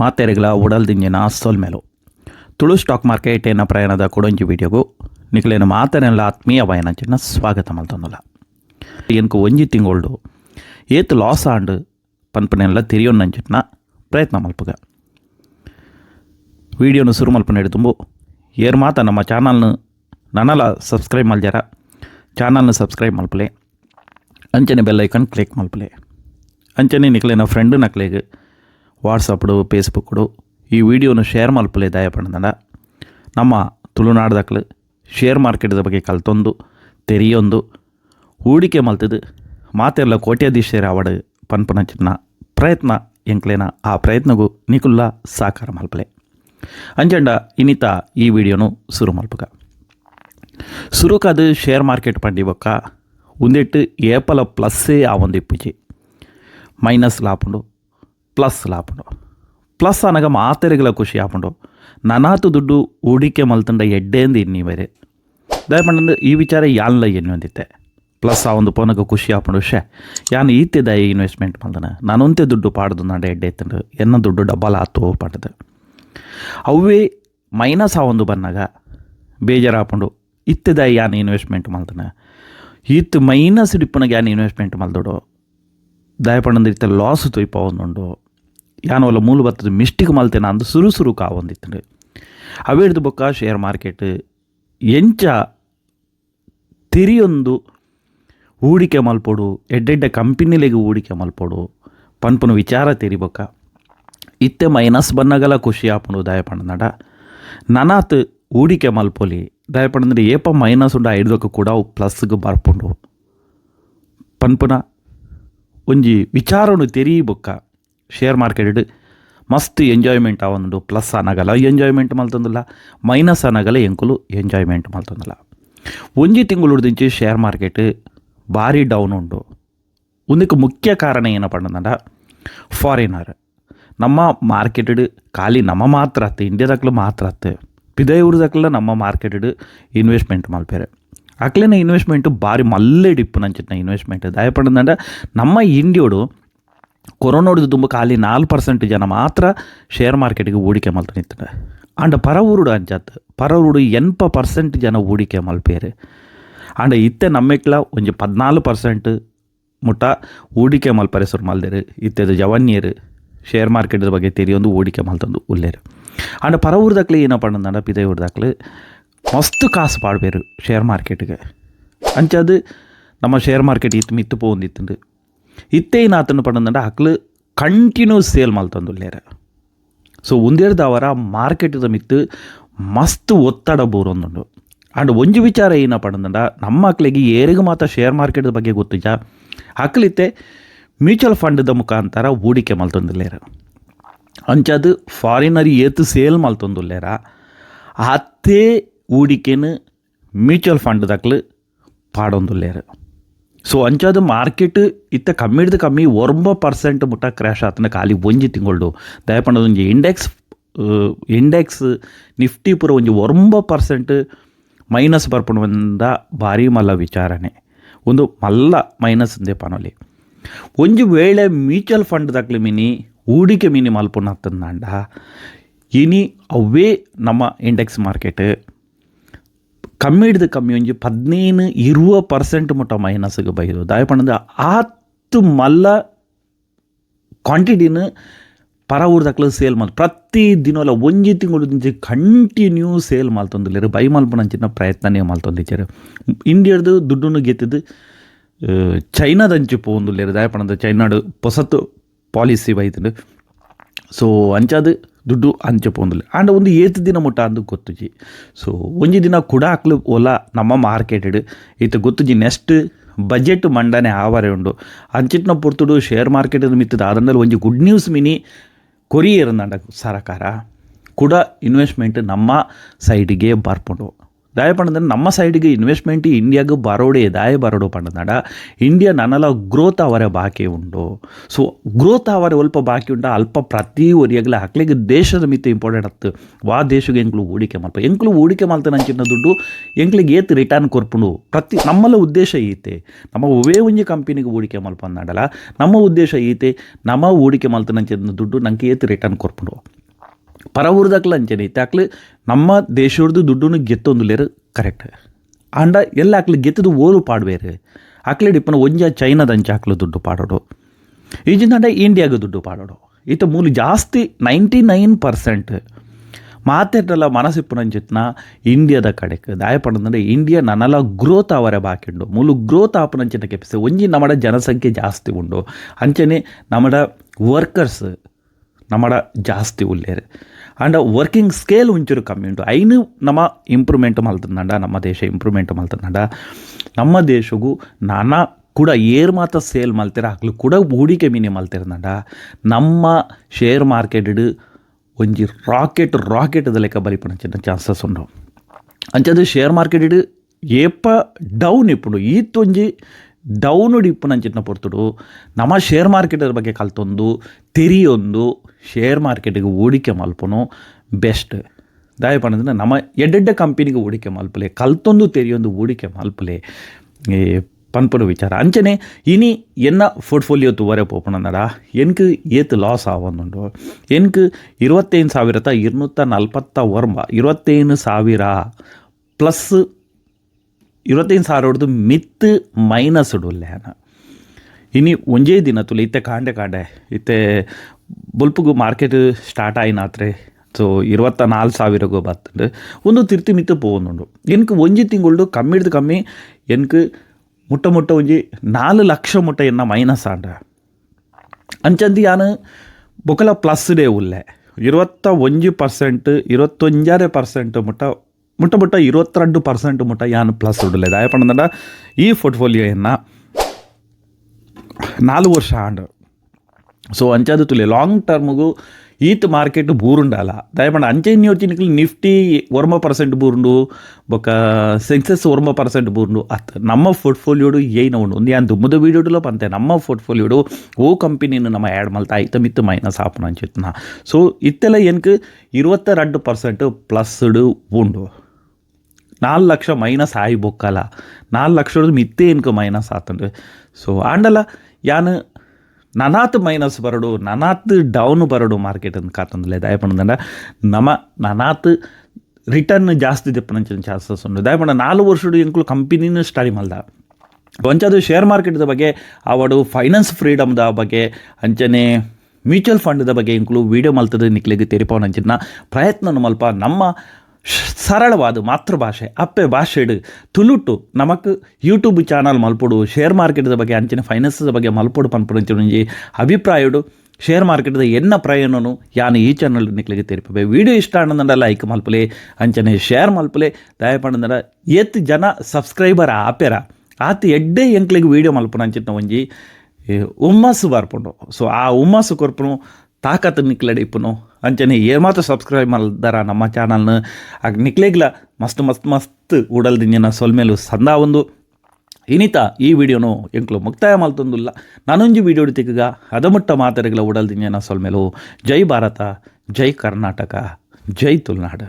ಮಾತೆರೆಗಳ ಸೋಲ್ ಮೇಲು Tulu stock market ಏನ ಪ್ರಯಾಣದ ಕೊಡೊಂಜಿ ವಿಡಿಯೋಗು. ನಿಖಲೇನ ಮಾತನೆಲ್ಲ ಆತ್ಮೀಯ ವಯನಂಚಿನ ಸ್ವಾಗತ ಮಲ್ತೊಂದುಲ್ಲ ಎನ್ಕು ಒಂಜಿ ತಿಂಗಳು ಏತ್ ಲಾಸ್ ಆಂಡ್ ಪನ್ಪನೆಲ್ಲ ತಿರಿಯೊನ್ನಂಚಿನ ಪ್ರಯತ್ನ ಮಲ್ಪುಗ. ವಿಡಿಯೋನು ಶುರು ಮಲ್ಪನೆ ತುಂಬು. ಏರ್ ಮಾತ ನಮ್ಮ ಚಾನಲ್ನ ನನಲ ಸಬ್ಸ್ಕ್ರೈಬ್ ಮಲ್ಜಾರ. ಚಾನಲ್ನ ಸಬ್ಸ್ಕ್ರೈಬ್ ಮಲ್ಪಲೆ. ಅಂಚನೆ ಬೆಲ್ ಐಕನ್ ಕ್ಲಿಕ್ ಮಲ್ಪಲೆ. ಅಂಚನೆ ನಿಖಲೇನ ಫ್ರೆಂಡ್ ನಕ್ಲೆಗ್ ವಾಟ್ಸಪ್ಡು ಫೇಸ್ಬುಕ್ಡು ಈ ವಿಡಿಯೋನ ಶೇರ್ ಮಲ್ಪಲೆ ದಯಪಡ್ದಂಡ ನಮ್ಮ ತುಳುನಾಡ್ದಕ್ಲು ಶೇರ್ ಮಾರ್ಕೆಟ್ದ ಬಗ್ಗೆ ಕಲ್ತೊಂದು, ತೆರಿಯೊಂದು, ಹೂಡಿಕೆ ಮಲ್ತದು ಮಾತೆಲ್ಲ ಕೋಟ್ಯಾಧೀಶರ ಅವಡು ಪನ್ಪನಚಿನ ಪ್ರಯತ್ನ ಎಂಕ್ಲೇನ, ಆ ಪ್ರಯತ್ನಗೂ ನಿಕುಲ್ಲ ಸಾಕಾರ ಮಲ್ಪಲೆ ಅಂಜಂಡ, ಇನಿತ ಈ ವಿಡಿಯೋನು ಶುರು ಮಲ್ಪಗ ಸುರುಕಾದ ಶೇರ್ ಮಾರ್ಕೆಟ್ ಪಂಡಿ ಬೊಕ್ಕ ಉಂದೆಟ್ಟು ಏಪಲ ಪ್ಲಸ್ಸೇ ಆ ಒಂದು ಇಪ್ಪುಜಿ. ಮೈನಸ್ ಲಾಪುಂಡು. ಪ್ಲಸ್ ಲಾಪುಂಡು ಪ್ಲಸ್ అనగా ಮಾತೆರೆಗಳ ಖುಷಿ ಆಪುಂಡು ನನಾತು ದುಡ್ಡು ಹೂಡಿಕೆ ಮಲ್ತಂಡ ಎಡ್ಡೆಂದು ಇನ್ನಿ ಬೇರೆ ದಯಪಂಡ ಈ ವಿಚಾರ ಯಾನ್ಲ ಎನ್ನು ಅಂದಿತ್ತೆ ಪ್ಲಸ್ ಆ ಒಂದು ಪೋನಗ ಖುಷಿ ಆಪುಂಡು ಶೇ ಯಾನ್ ಈತೆ ದಯ ಇನ್ವೆಸ್ಟ್ಮೆಂಟ್ ಮಲ್ದನ ನಾನೊಂತೆ ದುಡ್ಡು ಪಾಡ್ದು ನಾಡ ಎಡ್ಡೆ ಎತ್ತಂಡು ಎನ್ನ ದುಡ್ಡು ಡಬ್ಬಲ್ ಆತು ಪಡ್ದು ಅವೇ ಮೈನಸ್ ಆ ಒಂದು ಬಂದಾಗ ಬೇಜಾರಾಪುಂಡು ಇತ್ತದ ಯಾನ್ ಇನ್ವೆಸ್ಟ್ಮೆಂಟ್ ಮಲ್ತನ ಈತ್ ಮೈನಸ್ ಡಿಪ್ಪನಾಗ ಯಾನ್ ಇನ್ವೆಸ್ಟ್ಮೆಂಟ್ ಮಲ್ದೋಡು ದಯಪಂಡಂದು ಇತ್ತ ಲಾಸ್ ತೊಯ್ಪ ಒಂದುಂಡು ಯಾನ್ ಒಲ್ಲ ಮೂಲ ಬರ್ತದೆ ಮಿಸ್ಟಿಕ್ ಮಲ್ತೇನ ಅಂದು ಸುರು ಸುರು ಕಾ ಒಂದಿತ್ತು ಅವೇಡ್ದು ಬೊಕ್ಕ ಶೇರ್ ಮಾರ್ಕೆಟ್ ಎಂಚ ತಿರಿಯೊಂದು ಹೂಡಿಕೆ ಮಲ್ಪೊಡು, ಎಡ್ಡೆಡ್ಡ ಕಂಪನಿಲೆಗೆ ಹೂಡಿಕೆ ಮಲ್ಪೊಡು, ಪನ್ಪುನ ವಿಚಾರ ತೆರಿಬೊಕ್ಕ ಇತ್ತೆ ಮೈನಸ್ ಬನ್ನಗಲ ಖುಷಿ ಆಪುಂಡು ದಯಪಂಡನಡ ನನಾತ್ ಹೂಡಿಕೆ ಮಲ್ಪೊಲಿ ದಯಪಣ್ಣಂದ್ರೆ ಏಪ ಮೈನಸ್ ಉಂಡ ಐಡ್ದೊಕ್ಕ ಕೂಡ ಅವು ಪ್ಲಸ್ಗೆ ಬರ್ಪುಂಡು. ಪನ್ಪುನ ಒಂಜಿ ವಿಚಾರನು ತೆರೀಬೊಕ್ಕ ಶೇರ್ ಮಾರ್ಕೆಟ್ ಮಸ್ತ್ ಎಂಜಾಯ್ಮೆಂಟ್ ಆವೊಂದು ಪ್ಲಸ್ ಅನಗಲ್ಲ ಎಂಜಾಯ್ಮೆಂಟ್ ಮಲ್ತೊಂದುಲ್ಲ. ಮೈನಸ್ ಅನಗಲ್ಲ ಎಂಕುಲು ಎಂಜಾಯ್ಮೆಂಟ್ ಮಲ್ತೊಂದುಲ್ಲ. ಒಂಜಿ ತಿಂಗಳು ಉಡ್ದಿಂಚಿ ಶೇರ್ ಮಾರ್ಕೆಟ್ ಭಾರಿ ಡೌನ್ ಉಂಡು. ಒಂದಕ್ಕೆ ಮುಖ್ಯ ಕಾರಣ ಏನಪ್ಪ ಅಂದ್ರೆ ಫಾರಿನರ್ ನಮ್ಮ ಮಾರ್ಕೆಟೆಡ್ ಖಾಲಿ ನಮ್ಮ ಮಾತ್ರ ಆತ ಇಂಡಿಯಾದಕ್ಲು ಮಾತ್ರ ಆತು ಪಿದೈವ್ರದಾಗ್ಲ ನಮ್ಮ ಮಾರ್ಕೆಟೆಡ್ ಇನ್ವೆಸ್ಟ್ಮೆಂಟ್ ಮಲ್ಪೇರೆ. ಅಕ್ಲೇನ ಇನ್ವೆಸ್ಟ್ಮೆಂಟ್ ಭಾರಿ ಮಲ್ಲೆ ಡಿಪ್ಪು ನಂಚಿನ ಇನ್ವೆಸ್ಟ್ಮೆಂಟ್ ದಯಪಡಂದ್ರೆ ನಮ್ಮ ಇಂಡಿಯೋಡು ಕೊರೋನಾಡ್ದು ತುಂಬ ಖಾಲಿ ನಾಲ್ಕು ಪರ್ಸೆಂಟ್ ಜನ ಮಾತ್ರ ಶೇರ್ ಮಾರ್ಕೆಟ್ಗೆ ಹೂಡಿಕೆ ಮಲ್ತು ನಿಂತಾರೆ ಅಂಡ್ ಪರ ಊರುಡು ಅಂಚತ್ ಪರ ಊರುಡು ಎನ್ಪ ಪರ್ಸೆಂಟ್ ಜನ ಹೂಡಿಕೆ ಮಲ್ಪೇರು ಅಂಡ್ ಇತ್ತೆ ನಮ್ಮೆಕ್ಲ ಒಂಜಿ ಪದ್ನಾಲು ಪರ್ಸೆಂಟ್ ಮುಟ್ಟ ಹೂಡಿಕೆ ಮಲ್ಪರೆ ಸುರು ಮಲ್ದೇರು ಇತ್ತೆದು ಜವನ್ಯರು ಶೇರ್ ಮಾರ್ಕೆಟ್ದ ಬಗ್ಗೆ ತೆರಿಯೊಂದು ಹೂಡಿಕೆ ಮಲ್ತೊಂದು ಉಲ್ಲೇರು ಅಂಡ್ ಪರ ಊರ್ದಾಕ್ಲೆ ಏನಪ್ಪ ಅಂದಂಡ ಪಿದೆ ಊರ್ದಾಕ್ಲೆ ಮಸ್ತ್ ಕಾಸು ಪಾಡ್ಬೇರು ಶೇರ್ ಮಾರ್ಕೆಟ್ಗೆ ಅಂಚದು ನಮ್ಮ ಶೇರ್ ಮಾರ್ಕೆಟ್ ಇತ್ತು ಮಿತ್ತು ಪೋಂದಿತ್ತು ಇತ್ತೆ ಪಡಂದಂಡ ಅಕ್ಲು ಕಂಟಿನ್ಯೂ ಸೇಲ್ ಮಲ್ತೊಂದುಲ್ಲೇರ ಸೊ ಒಂದೆರಡು ಅವರ ಮಾರ್ಕೆಟ್ದ ಮಿತ್ತು ಮಸ್ತ್ ಒತ್ತಡ ಬೋರೊಂದುಂಡು ಅಂಡ್ ಒಂಜಿ ವಿಚಾರ ಏನಪ್ಪ ಅಂದಂಡ ನಮ್ಮ ಮಕ್ಕಳಿಗೆ ಏರಿಗ ಮಾತ್ರ ಶೇರ್ ಮಾರ್ಕೆಟ್ ಬಗ್ಗೆ ಗೊತ್ತಿಜ ಅಕ್ಲಿತ್ತೆ ಮ್ಯೂಚುವಲ್ ಫಂಡ್ದ ಮುಖಾಂತರ ಹೂಡಿಕೆ ಮಲ್ತೊಂದುಲ್ಲೇರ ಅಂಚದು ಫಾರಿನರಿ ಏತು ಸೇಲ್ ಮಲ್ತೊಂದುಲ್ಲೇರ ಅತ್ತೇ ಹೂಡಿಕೆನು ಮ್ಯೂಚುವಲ್ ಫಂಡ್ದಕ್ಲು ಪಾಡೊಂದುಲ್ಲೇರ ಸೊ ಅಂಚಾದ ಮಾರ್ಕೆಟ್ ಇತ್ತ ಕಮ್ಮಿ ಹಿಡ್ದು ಕಮ್ಮಿ ಒಂಬ ಪರ್ಸೆಂಟ್ ಮುಟ್ಟ ಕ್ರ್ಯಾಶ್ ಆತನ ಖಾಲಿ ಒಂಜಿ ತಿಂಗಳು ದಯಪಂಡ ಒಂಜಿ ಇಂಡೆಕ್ಸ್ ಇಂಡೆಕ್ಸ್ ನಿಫ್ಟಿ ಪೂರ ಒಂಜಿ ಒಂಬ ಪರ್ಸೆಂಟ್ ಮೈನಸ್ ಬರ್ಪುಂಡ ಭಾರಿ ಮಲ್ಲ ವಿಚಾರಣೆ. ಒಂದು ಮಲ್ಲ ಮೈನಸ್ ಇಂದೆ ಪನೊಲಿ. ಒಂಜಿ ವೇಳೆ ಮ್ಯೂಚುವಲ್ ಫಂಡ್ ದಾಖಲೆ ಮಿನಿ, ಹೂಡಿಕೆ ಮಿನಿ ಮಲ್ಪುಣ ಹತ್ತಂದಾಂಡ ಇನಿ ಅವೇ ನಮ್ಮ ಇಂಡೆಕ್ಸ್ ಮಾರ್ಕೆಟ್ ಕಮ್ಮಿ ಹಿಡ್ದು ಕಮ್ಮಿ ಒಂಜಿ ಪದ್ನೇನು ಇರುವ ಪರ್ಸೆಂಟ್ ಮುಟ್ಟ ಮೈನಸ್ಗೆ ಬೈದು ದಾಯಪಂಡ ಆತ್ತು ಮಲ್ಲ ಕ್ವಾಂಟಿಟಿನ ಪರ ಊರ್ದಾಕ್ಲು ಸೇಲ್ ಮಾಲ್. ಪ್ರತಿ ದಿನೋಲ ಒಂಜಿ ತಿಂಗಳು ದಿಂಚಿ ಕಂಟಿನ್ಯೂ ಸೇಲ್ ಮಲ್ತೊಂದಿಲ್ಲೇರು ಬೈ ಮಲ್ಪನಂಚಿನ ಪ್ರಯತ್ನನೇ ಮಲ್ತೊಂದಿಚ್ಚರು ಇಂಡಿಯಾದ ದುಡ್ಡನ್ನು ಗೆತ್ತಿದ್ದು ಚೈನಾದಂಚು ಪೋಂದುಲ್ಲೇರು ದಾಯಪಣದ ಚೈನಾಡು ಹೊಸತು ಪಾಲಿಸಿ ಬೈತಂಡು ಸೊ ಅಂಚಾದ ದುಡ್ಡು ಅಂಚೆ ಪೋಂದುಲ್ಲೆ. ಆಂಡ ಒಂದು ಏತು ದಿನ ಮುಟ್ಟ ಅಂದು ಗೊತ್ತುಜಿ. ಸೊ ಒಂಜಿ ದಿನ ಕೂಡ ಹಾಕ್ಲು ಒಲ ನಮ್ಮ ಮಾರ್ಕೆಟೆಡ್. ಈತ ಗೊತ್ತುಜಿ ನೆಕ್ಸ್ಟ್ ಬಜೆಟ್ ಮಂಡನೆ ಆವರೆ ಉಂಡು. ಅಂಚಿಟ್ನ ಪುರ್ತುಡು ಶೇರ್ ಮಾರ್ಕೆಟ್ ಮಿತ್ತದ ಆದಂದಲ್ಲಿ ಒಂಜಿ ಗುಡ್ ನ್ಯೂಸ್ ಮಿನಿ ಕೊರಿಯರ್ ನಂಡ ಸರಕಾರ. ಕೂಡ ಇನ್ವೆಸ್ಟ್ಮೆಂಟ್ ನಮ್ಮ ಸೈಡಿಗೆ ಬರ್ಪುಂಡು. ದಾಯ ಪಂಡದ ನಮ್ಮ ಸೈಡ್ಗೆ ಇನ್ವೆಸ್ಟ್ಮೆಂಟ್ ಇಂಡಿಯಾಗೆ ಬರೋಡೆ ದಾಯ ಬರೋಡು ಪಂಡನಾಡ ಇಂಡಿಯಾ ನನ್ನಲ ಗ್ರೋತ್ ಅವರ ಬಾಕಿ ಉಂಡು ಸೊ ಗ್ರೋತ್ ಅವರ ಸ್ವಲ್ಪ ಬಾಕಿ ಉಂಡ ಅಲ್ಪ ಪ್ರತಿ ಒರಿಯಾಗಲ ಹಾಕ್ಲಿಕ್ಕೆ ದೇಶದ ಮಿತ್ತ ಇಂಪಾರ್ಟೆಂಟ್ ಆಗ್ತದೆ ವಾ ದೇಶಗೆ ಎಂಕ್ಲು ಹೂಡಿಕೆ ಮಲ್ಪ ಎಂಕ್ಲು ಹೂಡಿಕೆ ಮಾಡ್ತಾನೆ ಚಿನ್ನ ದುಡ್ಡು ಎಂಕ್ಲಿಗೆ ಏತ್ ರಿಟರ್ನ್ ಕೊರ್ಪುಂಡು ಪ್ರತಿ ನಮ್ಮಲ್ಲ ಉದ್ದೇಶ ಈತೆ. ನಮ್ಮ ಒವೇ ಒಂಜಿ ಕಂಪನಿಗೆ ಹೂಡಿಕೆ ಮಲ್ಪ ನಮ್ಮ ಉದ್ದೇಶ ಈತೆ. ನಮ್ಮ ಹೂಡಿಕೆ ಮಲ್ತನಂಚಿನ ದುಡ್ಡು ನಂಗೆ ಏತ್ ರಿಟರ್ನ್ ಕೊರ್ಪುಂಡು ಪರ ಅಂಚನೆ ಐತೆ ಆಕ್ಲು ನಮ್ಮ ದೇಶದ್ದು ದುಡ್ಡನ್ನು ಗೆತ್ತೊಂದು ಲೇರು ಕರೆಕ್ಟ್. ಅಂಡ ಎಲ್ಲ ಆಕ್ಲು ಗೆತ್ತದು ಓಲು ಪಾಡ್ಬೇರು. ಆಕ್ಲೆ ಡಿಪ್ಪನ ಒಂಜ ಚೈನಾದ ಅಂಚೆ ಆಕ್ಲು ದುಡ್ಡು ಪಾಡೋಡು. ಈಜಿಂದ ಇಂಡಿಯಾಗೆ ದುಡ್ಡು ಪಾಡೋಡು. ಈತ ಮೂಲ ಜಾಸ್ತಿ ನೈಂಟಿ ನೈನ್ ಪರ್ಸೆಂಟ್ ಮಾತೆಡ್ರಲ್ಲ ಮನಸ್ಸಿಪ್ಪುನಂಚಿತ್ನ ಇಂಡಿಯಾದ ಕಡೆಕ್. ದಾಯಪಡಂದ್ರೆ ಇಂಡಿಯಾ ನನಲ ಗ್ರೋತ್ ಅವರ ಬಾಕಿಂಡು. ಮೂಲು ಗ್ರೋತ್ ಆಪುನಂಚಿನ ಕೆಪಿಸಿ. ಒಂಜಿ ನಮ್ಮಡ ಜನಸಂಖ್ಯೆ ಜಾಸ್ತಿ ಉಂಡು. ಅಂಚನೆ ನಮ್ಮಡ ವರ್ಕರ್ಸ್ ನಮ್ಮಡ ಜಾಸ್ತಿ ಉಳ್ಳೇರು ಅಂಡ್ ವರ್ಕಿಂಗ್ ಸ್ಕೇಲ್ ಒಂಚೂರು ಕಮ್ಮಿ ಉಂಟು. ಐನು ನಮ್ಮ ಇಂಪ್ರೂವ್ಮೆಂಟ್ ಮಲ್ತಂದಂಡ ನಮ್ಮ ದೇಶ ಇಂಪ್ರೂವ್ಮೆಂಟ್ ಮಲ್ತಂದಂಡ ನಮ್ಮ ದೇಶಗೂ ನಾನಾ ಕೂಡ ಏರ್ ಮಾತ್ರ ಸೇಲ್ ಮಲ್ತಿರ ಹಾಕ್ಲು ಕೂಡ ಹೂಡಿಕೆ ಮೀನೆ ಮಲ್ತಿರಂದಂಡ ನಮ್ಮ ಶೇರ್ ಮಾರ್ಕೆಟ್ ಒಂಜಿ ರಾಕೆಟ್ ರಾಕೆಟ್ ಲೆಕ್ಕ ಬಲಿಪಣಚಿನ ಚಾನ್ಸಸ್ ಉಂಡು. ಅಂಚದು ಶೇರ್ ಮಾರ್ಕೆಟ್ ಏಪ ಡೌನ್ ಇಪ್ಪುಂಡು. ಈತೊಂಜಿ ಡೌನು ಇಪ್ಪನಂಚಿನ ಪೊರ್ತುಡು ನಮ್ಮ ಶೇರ್ ಮಾರ್ಕೆಟದ ಬಗ್ಗೆ ಕಲ್ತೊಂದು ತೆರಿಯೊಂದು ಶೇರ್ ಮಾರ್ಕೆಟಿಗೆ ಹೂಡಿಕೆ ಮಲ್ಪನು ಬೆಸ್ಟ್ ದಾಯ ಪಣದ ನಮ್ಮ ಎಡ್ಡೆಡ್ಡ ಕಂಪನಿಗೆ ಹೂಡಿಕೆ ಮಲ್ಪಲೆ ಕಲ್ತೊಂದು ತೆರಿಯೊಂದು ಹೂಡಿಕೆ ಮಲ್ಪಲೆ பண்படு விசாரம் அஞ்சனே இனி என்ன போர்ட்ஃபோலியோ துவர போகணும்னடா எனக்கு ஏத்து லாஸ் ஆகணுண்டோ எனக்கு இருபத்தேழு சாவிரத்த இருநூத்த நல்பத்த ஒரம்ப இருபத்தேழு சாவிர ப்ளஸ்ஸு ಇವತ್ತೈದು ಸಾವಿರ ಹೊಡೆದು ಮಿತ್ ಮೈನಸ್ ಇಡುಲ್ಲೆ ಹಾನ ಇನಿ ಒಂಜೇ ದಿನ ತುಲೆ ಇತ್ತೆ ಕಾಂಡೆ ಕಾಂಡೆ ಇತ್ತೆ ಬೊಲ್ಪಗು ಮಾರ್ಕೆಟ್ ಸ್ಟಾರ್ಟ್ ಆಯಿನಾತ್ರೆ ಸೊ ಇರುವತ್ತ ನಾಲ್ಕು ಸಾವಿರಗೂ ಬರ್ತುಂಡು ಒಂದು ತಿರ್ತಿ ಮಿತ್ತು ಪೋವೊಂದುಂಡು ಎನ್ಕು ಒಂಜಿ ತಿಂಗುಳ್ಡು ಕಮ್ಮಿ ಹಿಡ್ದು ಕಮ್ಮಿ ಎನ್ಕು ಮುಟ್ಟ ಮುಟ್ಟ ಒಂಜಿ ನಾಲ್ಕು ಲಕ್ಷ ಮುಟ್ಟ ಎನ್ನ ಮೈನಸ್ ಆಂಡ ಅಂಚಂದಿ ಯಾನು ಬೊಕಲ ಪ್ಲಸ್ ಡೇ ಉಲ್ಲೆ ಇರುವತ್ತ ಒಂಜಿ ಪರ್ಸೆಂಟ್ இருபத்தொஞ்சாறு ಪರ್ಸೆಂಟ್ ಮುಟ್ಟ ಮುಟ್ಟ ಮುಟ್ಟ ಇರುವತ್ತೆರಡು ಪರ್ಸೆಂಟ್ ಮುಟ್ಟ ಯಾನು ಪ್ಲಸ್ ಉಡಲೆ ದಾಯ ಪಂಡ ಈ ಪೋರ್ಟ್ಫೋಲಿಯೋಯನ್ನು ನಾಲ್ಕು ವರ್ಷ ಆಂಡ್ ಸೊ ಅಂಚಾದು ತುಲೆ ಲಾಂಗ್ ಟರ್ಮ್ಗೂ ಈತ್ ಮಾರ್ಕೆಟ್ ಬೂರುಂಡಾಲ ದಯಪಂಡ ಅಂಚೆ ಯೋಚನೆಗಳು ನಿಫ್ಟಿ ಒರ್ಮ ಪರ್ಸೆಂಟ್ ಬೂರುಂಡು ಬೊಕ ಸೆನ್ಸಸ್ ಒರ್ಮ ಪರ್ಸೆಂಟ್ ಬೂರುಂಡು ಅತ್ ನಮ್ಮ ಪೋರ್ಟ್ಫೋಲಿಯೋಡು ಏನ ಉಂಡು ಒಂದು ಯಾನ್ ದುಮ್ಮದ ವೀಡಿಯೋಡುಲ ಪಂತೆ ನಮ್ಮ ಪೋರ್ಟ್ಫೋಲಿಯೋಡು ಓ ಕಂಪನಿನ ನಮ್ಮ ಆ್ಯಡ್ ಮಲ್ತ ಐತ ಮಿತ್ತು ಮೈನಸ್ ಆಪುನ ಅಂಚಿತ್ನ ಸೊ ಇತ್ತೆಲ್ಲ ಏನಕ್ಕೆ ಇರುವತ್ತ ಎರಡು ಪರ್ಸೆಂಟ್ ಪ್ಲಸ್ಡು ಉಂಡು ನಾಲ್ಕು ಲಕ್ಷ ಮೈನಸ್ ಆಯಿ ಬೊಕ್ಕಲ್ಲ ನಾಲ್ಕು ಲಕ್ಷದ ಮಿತ್ತೆ ಏನ್ಕ ಮೈನಸ್ ಆತಂಡು ಸೊ ಆಂಡಲ, ಯಾನು ನನಾತ್ ಮೈನಸ್ ಬರಡು, ನನಾತ್ ಡೌನ್ ಬರಡು ಮಾರ್ಕೆಟ್ ಅಂತ ಕಾತಂದಿಲ್ಲ ದಯಪಂಡ ನಮ ನನಾತ್ ರಿಟರ್ನ್ ಜಾಸ್ತಿ ದಿಪ್ಪನಂಚಿನ ಚಾನ್ಸಸ್ ಉಂಡು. ದಯಪಂಡ ನಾಲ್ಕು ವರ್ಷಡು ಎಂಕ್ಲು ಕಂಪನಿನೂ ಸ್ಟಡಿ ಮಲ್ದ ಒಂಚದು ಶೇರ್ ಮಾರ್ಕೆಟ್ದ ಬಗ್ಗೆ, ಅವಡು ಫೈನಾನ್ಸ್ ಫ್ರೀಡಮ್ದ ಬಗ್ಗೆ, ಅಂಚನೆ ಮ್ಯೂಚುವಲ್ ಫಂಡ್ದ ಬಗ್ಗೆ ಇಂಕ್ಲು ವೀಡಿಯೋ ಮಲ್ತದ ನಿಕ್ಲಿಗೆ ತೆರಿಪವನಂಚಿನ ಪ್ರಯತ್ನ ಮಲ್ಪ ನಮ್ಮ ಸರಳವಾದ ಮಾತೃಭಾಷೆ, ಅಪ್ಪೆ ಭಾಷೆಡ್ ತುಲುಟು, ನಮಕ್ ಯೂಟ್ಯೂಬ್ ಚಾನಲ್ ಮಲ್ಪೊಡು. ಶೇರ್ ಮಾರ್ಕೆಟ್ದ ಬಗ್ಗೆ, ಅಂಚಿನ ಫೈನಾನ್ಸ್ದ ಬಗ್ಗೆ ಮಲ್ಪೊಡು ಅಭಿಪ್ರಾಯ ಅಭಿಪ್ರಾಯಡು ಶೇರ್ ಮಾರ್ಕೆಟ್ದ ಎನ್ನ ಪ್ರಯಾಣನು ಯಾನು ಈ ಚಾನಲ್ ನಿಕ್ಲಿಗೆ ತೆರಿಪೆ ವಿಡಿಯೋ ಇಷ್ಟ ಅನ್ನಂದ ಲೈಕ್ ಮಲ್ಪಲೆ, ಅಂಚನೆ ಶೇರ್ ಮಲ್ಪಲೆ. ದಯಪಂಡ ಎತ್ ಜನ ಸಬ್ಸ್ಕ್ರೈಬರ್ ಆಪೆರ ಆತ ಎಡ್ಡೆ ಎಂಕ್ಲಿಗೆ ವಿಡಿಯೋ ಮಲ್ಪನ ಅಂಚಿನ ಒಂಜಿ. ಉಮ್ಮಸ್ಸು ಬರ್ಪುಂಡು. ಸೊ ಆ ಉಮ್ಮಸ್ಸು ಕೊರ್ಪುನು, ತಾಕತ್ ನಿಕ್ಲೆಡ್ ಇಪ್ಪುನು. ಅಂಚನೆ ಏಮಾತ್ರ ಸಬ್ಸ್ಕ್ರೈಬ್ ಮಾಡಿದಾರ ನಮ್ಮ ಚಾನಲ್ನ ಆಗ ನಿಕ್ಲೆಗ್ಲ ಮಸ್ತ್ ಮಸ್ತ್ ಮಸ್ತ್ ಉಡಲ್ ದಿಂಜನ ಸೊಲ್ಮೇಲು ಸಂದ ಒಂದು. ಇನಿತ ಈ ವಿಡಿಯೋನು ಎಂಕ್ಲು ಮುಕ್ತಾಯ ಮಲ್ತೊಂದುಲ್ಲ ನಾನೊಂಜಿ ವಿಡಿಯೋ ತಿಕ್ಕಗ ಅದಮುಟ್ಟ ಮಾತರೆಗಳ ಉಡಲ್ ದಿಂಜನ ಸೊಲ್ಮೇಲು ಜೈ ಭಾರತ, ಜೈ ಕರ್ನಾಟಕ, ಜೈ ತುಳುನಾಡು.